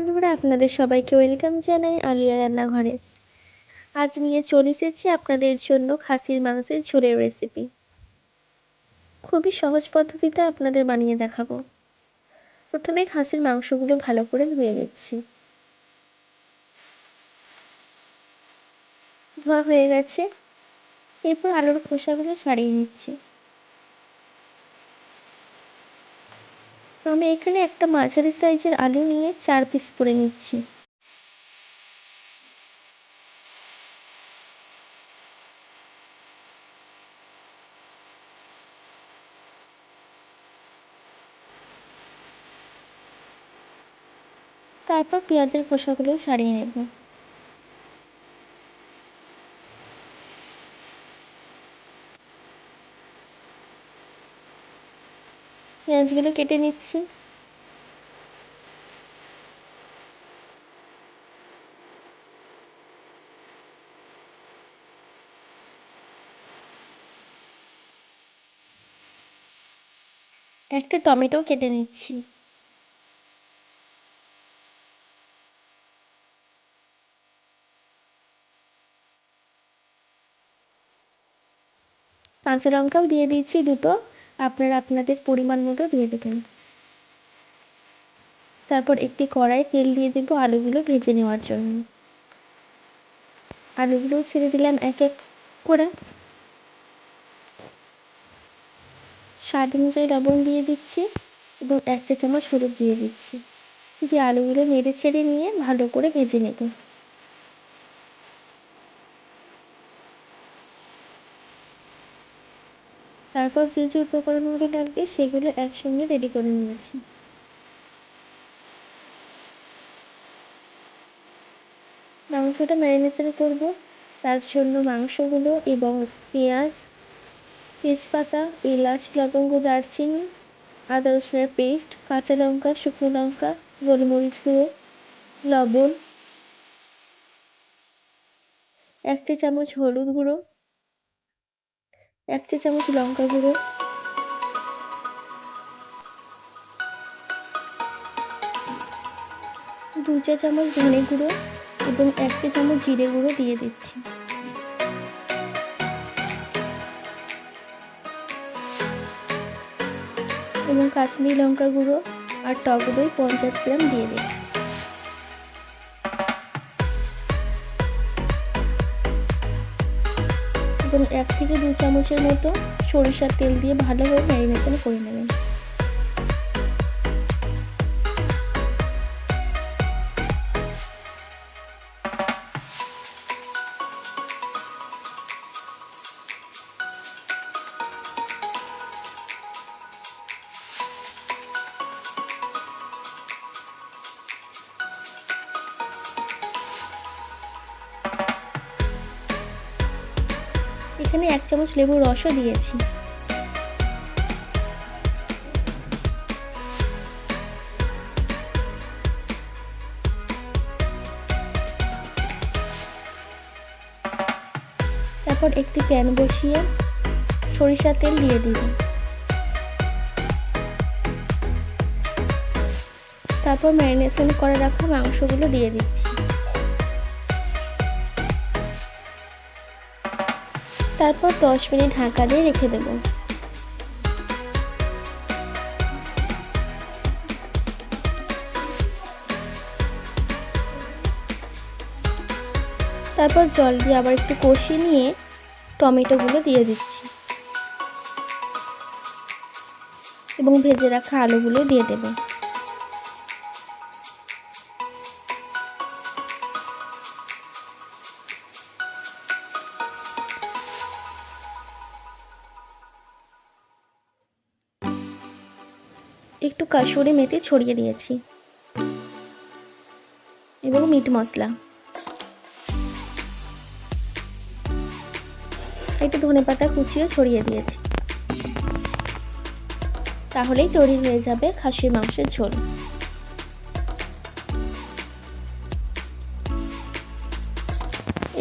বন্ধুরা, আপনাদের সবাইকে ওয়েলকাম জানাই আলিয়া রান্নাঘরে। আজ নিয়ে চলে এসেছি আপনাদের জন্য খাসির মাংসের ঝোলের রেসিপি খুবই সহজ পদ্ধতিতে আপনাদের বানিয়ে দেখাবো। প্রথমে খাসির মাংসগুলো ভালো করে ধুয়ে নিচ্ছি। ধোয়া হয়ে গেছে। এরপর আলুর খোসাগুলো ছাড়িয়ে নিচ্ছি। আমি এখানে একটা মাঝারি সাইজের আলু নিয়ে চার পিস করে নিচ্ছি। তারপর পেঁয়াজের খোসাগুলো ছাড়িয়ে নেব। পেঁয়াজগুলো কেটে নিচ্ছি। একটা টমেটো কেটে নিচ্ছি। কাঁচা লঙ্কাও দিয়ে দিচ্ছি দুটো। আপনারা আপনাদের পরিমাণ মতো দিয়ে দেবেন। তারপর একটি কড়াই তেল দিয়ে দেবো আলুগুলো ভেজে নেওয়ার জন্য। আলুগুলো ছেড়ে দিলাম এক এক করে। স্বাদ অনুযায়ী লবণ দিয়ে দিচ্ছি এবং এক চা চামচ হলুদ দিয়ে দিচ্ছি। দিয়ে আলুগুলো নেড়ে ছেড়ে নিয়ে ভালো করে ভেজে নেব। তারপর যে যে উপকরণগুলো লাগবে সেগুলো একসঙ্গে রেডি করে নিয়েছি। মাংসটা ম্যারিনেশন করব। তার জন্য মাংসগুলো এবং পেঁয়াজ, তেজপাতা, এলাচ, লবঙ্গ, দারচিনি, আদা রসুনের পেস্ট, কাঁচা লঙ্কা, শুকনো লঙ্কা, গোলমরিচ গুঁড়ো, লবণ, এক চামচ হলুদ গুঁড়ো এক চা চামচ লঙ্কা গুঁড়ো। দু চা চামচ ধনে গুঁড়ো এবং এক চা চামচ জিরে গুঁড়ো দিয়ে দিচ্ছি। এবং কাশ্মীরি লঙ্কা গুঁড়ো আর টক দই পঞ্চাশ গ্রাম দিয়ে দিই এবং এক থেকে দু চামচের মতো সরিষার তেল দিয়ে ভালোভাবে ম্যারিনেশন করে নেবেন। এখানে এক চামচ লেবুর রসও দিয়েছি। তারপর একটি প্যান বসিয়ে সরিষার তেল দিয়ে দিন তারপর ম্যারিনেশন করে রাখা মাংসগুলো দিয়ে দিচ্ছি। তারপর দশ মিনিট ঢাকা দিয়ে রেখে দেব। তারপর জল দিয়ে আবার একটু কষিয়ে নিয়ে টমেটোগুলো দিয়ে দিচ্ছি। এবং ভেজে রাখা আলুগুলো দিয়ে দেবো। একটু কাসুরি মেথি ছড়িয়ে দিয়েছি। এবং মিট মশলা। একটু ধনে পাতা কুচিও ছড়িয়ে দিয়েছি। তাহলেই তৈরি হয়ে যাবে খাসির মাংসের ঝোল।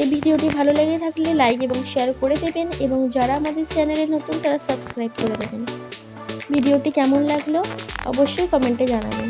এই ভিডিওটি ভালো লেগে থাকলে লাইক এবং শেয়ার করে দেবেন এবং যারা আমাদের চ্যানেলে নতুন তারা সাবস্ক্রাইব করে দেবেন। ভিডিওটি কেমন লাগল অবশ্যই কমেন্টে জানাবেন।